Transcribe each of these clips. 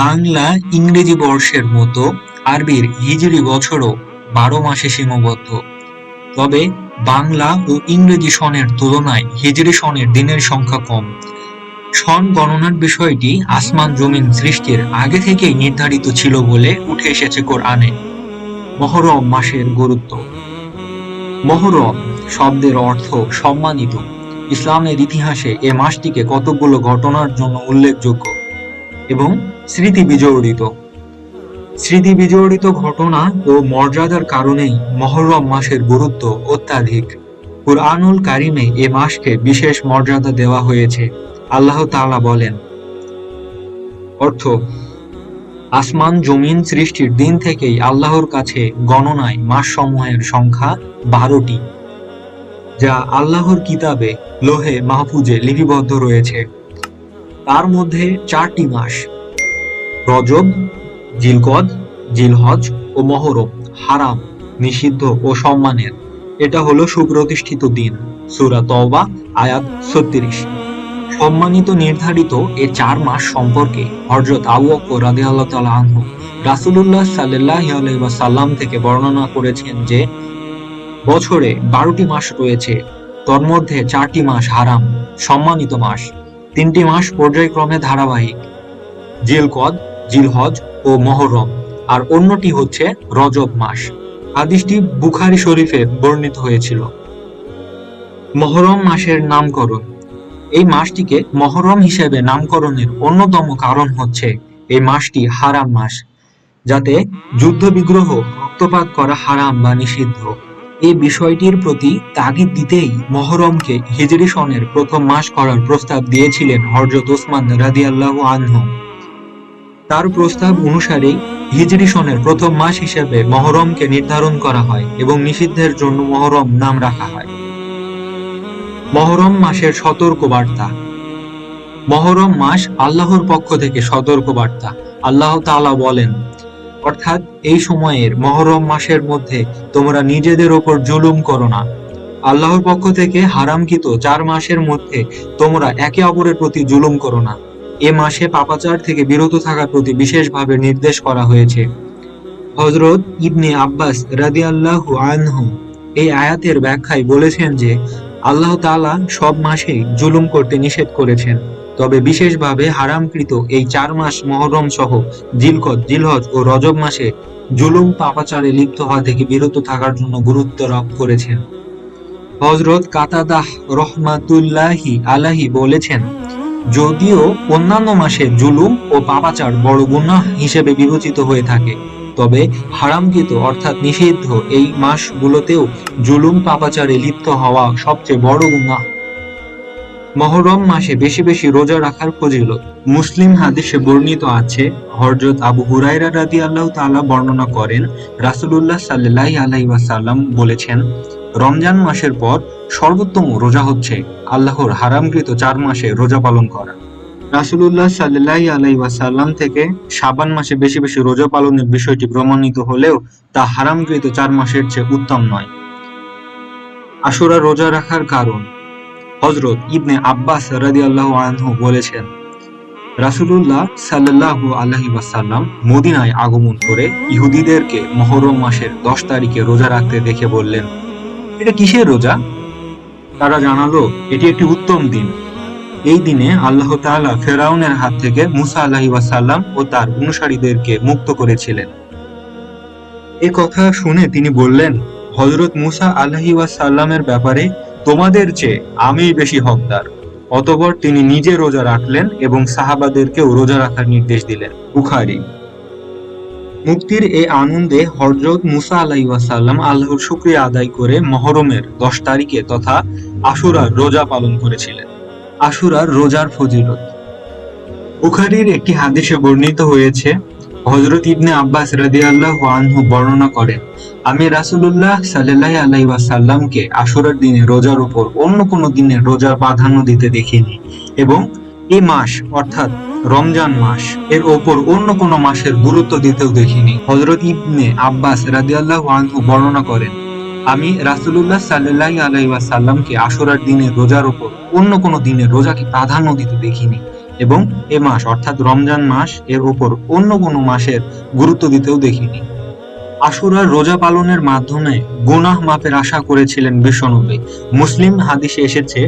বাংলা ইংরেজি বর্ষের মতো আরবির হিজরি বছরও বারো মাসে সীমাবদ্ধ। তবে বাংলা ও ইংরেজি সনের তুলনায় হিজরি সনের দিনের সংখ্যা কম। সন গণনার বিষয়টি আসমান জমিন সৃষ্টির আগে থেকেই নির্ধারিত ছিল বলে উঠে এসেছে কোরআনে। মহরম মাসের গুরুত্ব। মহরম শব্দের অর্থ সম্মানিত। ইসলামের ইতিহাসে এ মাসটিকে কতগুলো ঘটনার জন্য উল্লেখযোগ্য এবং স্মৃতি বিজড়িত। স্মৃতি বিজড়িত ঘটনা ও মর্যাদার কারণেই মহরম মাসের গুরুত্ব অত্যাধিক। কুরআনুল কারিমে এ মাসকে বিশেষ মর্যাদা দেওয়া হয়েছে। আল্লাহ তাআলা বলেন, অর্থ, আসমান জমিন সৃষ্টির দিন থেকেই আল্লাহর কাছে গণনায় মাসসমূহের সংখ্যা বারোটি, যা আল্লাহর কিতাবে লোহে মাহফুজে লিপিবদ্ধ রয়েছে। তার মধ্যে চারটি মাস রজব, জিলকদ, জিলহজ ও মহরম হারাম, নিষিদ্ধ ও সম্মানের। এটা হলো সুপ্রতিষ্ঠিত দিন, সূরা তওবা, আয়াত ছত্রিশ। সম্মানিত নির্ধারিত এ চার মাস সম্পর্কে হযরত আবু বকর রাদিয়াল্লাহু তাআলা আনহু রাসূলুল্লাহ সাল্লাল্লাহু আলাইহি ওয়াসাল্লাম থেকে বর্ণনা করেছেন যে, বছরে বারোটি মাস রয়েছে, তোর মধ্যে চারটি মাস হারাম, সম্মানিত মাস। তিনটি মাস পর্যায়ক্রমে ধারাবাহিক। জিলকদ জিলহজ ও মহরম। আর অন্যটি হচ্ছে রজব মাস। হাদিসটি বুখারী শরীফে বর্ণিত হয়েছিল। মহরম মাসের নামকরণ। এই মাসটিকে মহরম হিসেবে নামকরণের অন্যতম কারণ হচ্ছে এই মাসটি হারাম মাস, যাতে যুদ্ধ বিগ্রহ রক্তপাত করা হারাম বা নিষিদ্ধ। এই বিষয়টির প্রতি তাগিদ দিতেই মহরমকে হিজরি সনের প্রথম মাস করার প্রস্তাব দিয়েছিলেন হরজত ওসমান রাদিয়াল্লাহু আনহু। তার প্রস্তাব অনুসারেই হিজরি সনের প্রথম মাস হিসেবে মহরমকে নির্ধারণ করা হয় এবং নিষিদ্ধের জন্য মহরম নাম রাখা হয়। মহরম মাসের সতর্ক বার্তা মহরম মাস আল্লাহর পক্ষ থেকে সতর্ক বার্তা আল্লাহ তাআলা বলেন, অর্থাৎ এই সময়ের মহরম মাসের মধ্যে তোমরা নিজেদের ওপর জুলুম করো না। আল্লাহর পক্ষ থেকে হারামকৃত চার মাসের মধ্যে তোমরা একে অপরের প্রতি জুলুম করো না। এ মাসে পাপাচার থেকে বিরত থাকার প্রতি বিশেষভাবে নির্দেশ করা হয়েছে। হজরত ইবনে আব্বাস রাদিয়াল্লাহু আনহু এই আয়াতের ব্যাখ্যায় বলেছেন যে, আল্লাহ তাআলা সব মাসেই জুলুম করতে নিষেধ করেছেন। তবে বিশেষভাবে হারামকৃত এই চার মাস মহরম সহ জিলকত, জিলহজ ও রজব মাসে জুলুম পাপাচারে লিপ্ত হওয়া থেকে বিরত থাকার জন্য গুরুত্ব আরোপ করেছেন। হজরত কাতাদাহ রহমাতুল্লাহি আলাহি বলেছেন যদিও অন্যান্য মাসে জুলুম ও পাপাচার বড় গুনাহ হিসেবে বিবেচিত হয়ে থাকে। তবে হারামকৃত অর্থাৎ নিষিদ্ধ এই মাসগুলোতেও জুলুম, পাপাচারে লিপ্ত হওয়া সবচেয়ে বড় গুনাহ। মহরম মাসে বেশি বেশি রোজা রাখার ফজিলত। মুসলিম হাদিসে বর্ণিত আছে, হযরত আবু হুরায়রা রাদিয়াল্লাহু তাআলা বর্ণনা করেন, রাসূলুল্লাহ সাল্লাল্লাহু আলাইহি ওয়াসাল্লাম বলেছেন রমজান মাসের পর সর্বোত্তম রোজা হচ্ছে আল্লাহর হারামকৃত চার মাসে রোজা পালন করা। রাসূলুল্লাহ সাল্লাল্লাহু আলাইহি ওয়াসাল্লাম থেকে শাবান মাসে বেশি বেশি রোজা পালনের বিষয়টি প্রমাণিত হলেও তা হারামকৃত চার মাসের চেয়ে উত্তম নয়। আশুরা রোজা রাখার কারণ হজরত ইবনে আব্বাস রাদিয়াল্লাহু আনহু বলেছেন, রাসূলুল্লাহ সাল্লাল্লাহু আলাইহি ওয়াসাল্লাম মদিনায় আগমন করে ইহুদিদেরকে মহরম মাসের দশ তারিখে রোজা রাখতে দেখে বললেন এটা কিসের রোজা? তারা জানালো, এটি একটি উত্তম দিন। এই দিনে আল্লাহ তাআলা ফেরাউনের হাত থেকে মুসা আলাহি ওয়াসাল্লাম ও তার অনুসারীদেরকে মুক্ত করেছিলেন। এ কথা শুনে তিনি বললেন, হযরত মুসা আলাহি ওয়াসাল্লামের ব্যাপারে তোমাদের চেয়ে আমি বেশি হকদার। অতঃপর তিনি নিজে রোজা রাখলেন এবং সাহাবাদেরকেও রোজা রাখার নির্দেশ দিলেন। বুখারী। মুক্তির এই আনন্দে হযরত মুসা আলাইহি ওয়াসাল্লাম আল্লাহর শুকরিয়া আদায় করে মহরমের দশ তারিখে তথা আশুরার রোজা পালন করেছিলেন। আশুরার রোজার ফজিলত। বুখারীর একটি হাদিসে বর্ণিত হয়েছে, হযরত ইবনে আব্বাস রাদিয়াল্লাহু আনহু বর্ণনা করেন, আমি রাসূলুল্লাহ সাল্লাল্লাহু আলাইহি ওয়াসাল্লামকে আশুরার দিনে রোজার উপর অন্য কোনো দিনে রোজার প্রাধান্য দিতে দেখিনি এবং এই মাস, অর্থাৎ রমজান মাস, এর ওপর অন্য কোনো মাসের গুরুত্ব দিতেও দেখিনি। হযরত ইবনে আব্বাস রাদিয়াল্লাহু আনহু বর্ণনা করেন, আমি রাসূলুল্লাহ সাল্লাল্লাহু আলাইহি ওয়াসাল্লামকে আশুরার দিনে রোজার উপর অন্য কোনো দিনের রোজাকে প্রাধান্য দিতে দেখিনি এবং এ মাস, অর্থাৎ রমজান মাস, এর উপর অন্য কোনো মাসের গুরুত্ব দিতেও দেখিনি। আশুরার রোজা পালনের মাধ্যমে গুনাহ মাপের আশা করেছিলেন বিশ্বনবী। মুসলিম হাদিসে এসেছে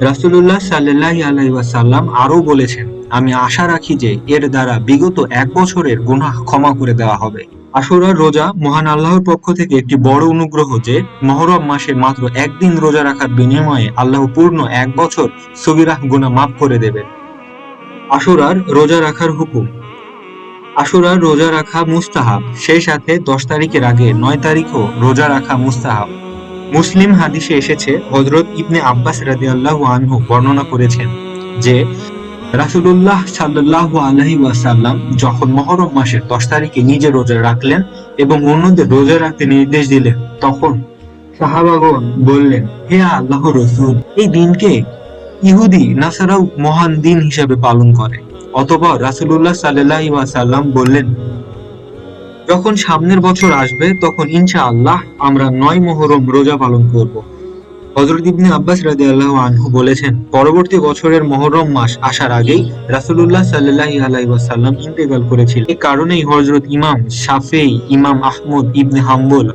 রাসূলুল্লাহ সাল্লাল্লাহু আলাইহি ওয়াসাল্লাম আরও বলেছেন, আমি আশা রাখি যে এর দ্বারা বিগত এক বছরের গুনাহ ক্ষমা করে দেওয়া হবে। আশুরার রোজা মহান আল্লাহর পক্ষ থেকে একটি বড় অনুগ্রহ যে মহরম মাসে মাত্র একদিন রোজা রাখার বিনিময়ে আল্লাহ পূর্ণ এক বছর সগিরাহ গুনাহ মাফ করে দেবেন আশুরার রোজা রাখার হুকুম। আশুরার রোজা রাখা মুস্তাহাব, সেই সাথে দশ তারিখের আগে নয় তারিখও রোজা রাখা মুস্তাহাব। মুসলিম হাদিসে এসেছে হজরত ইবনে আব্বাস রাদিয়াল্লাহু আনহু বর্ণনা করেছেন যে, রাসূলুল্লাহ সাল্লাল্লাহু আলাইহি ওয়াসাল্লাম যখন মহরম মাসের দশ তারিখে নিজে রোজা রাখলেন এবং অন্যদের রোজা রাখতে নির্দেশ দিলেন, তখন সাহাবাগণ বললেন, হে আল্লাহ রসুল, এই দিনকে ইহুদি, নাসারাও মহান দিন হিসেবে পালন করে। অতঃপর রাসূলুল্লাহ আলাইহি ওয়াসাল্লাম বললেন যখন সামনের বছর আসবে, তখন ইনশাআল্লাহ আমরা নয় মুহররম রোজা পালন করব। হযরত ইবনে আব্বাস রাদিয়াল্লাহু আনহু বলেছেন, পরবর্তী বছরের মুহররম মাস আসার আগেই রাসূলুল্লাহ সাল্লাল্লাহু আলাইহি ওয়াসাল্লাম ইন্তেকাল করেছিলেন। এই কারণেই হযরত ইমাম শাফেই ইমাম আহমদ, ইবনে হাম্বল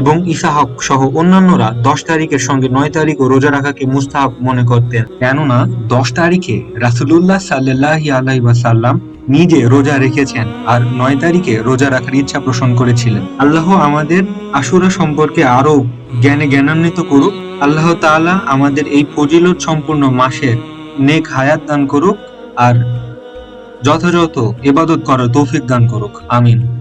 এবং ইসাহক সহ অন্যান্যরা দশ তারিখের সঙ্গে নয় তারিখ ও রোজা রাখাকে মুস্তাহাব মনে করতেন। কেননা দশ তারিখে রাসূলুল্লাহ সাল্লাল্লাহু আলাইহি ওয়াসাল্লাম নিজে রোজা রেখেছেন আর নয় তারিখে রোজা রাখার ইচ্ছা পোষণ করেছিলেন। আল্লাহ আমাদের আশুরা সম্পর্কে আরও জ্ঞানে জ্ঞানান্বিত করুক। আল্লাহ তালা আমাদের এই ফজিলত সম্পূর্ণ মাসে নেক হায়াত দান করুক আর যথাযথ এবাদত করার তৌফিক দান করুক। আমিন।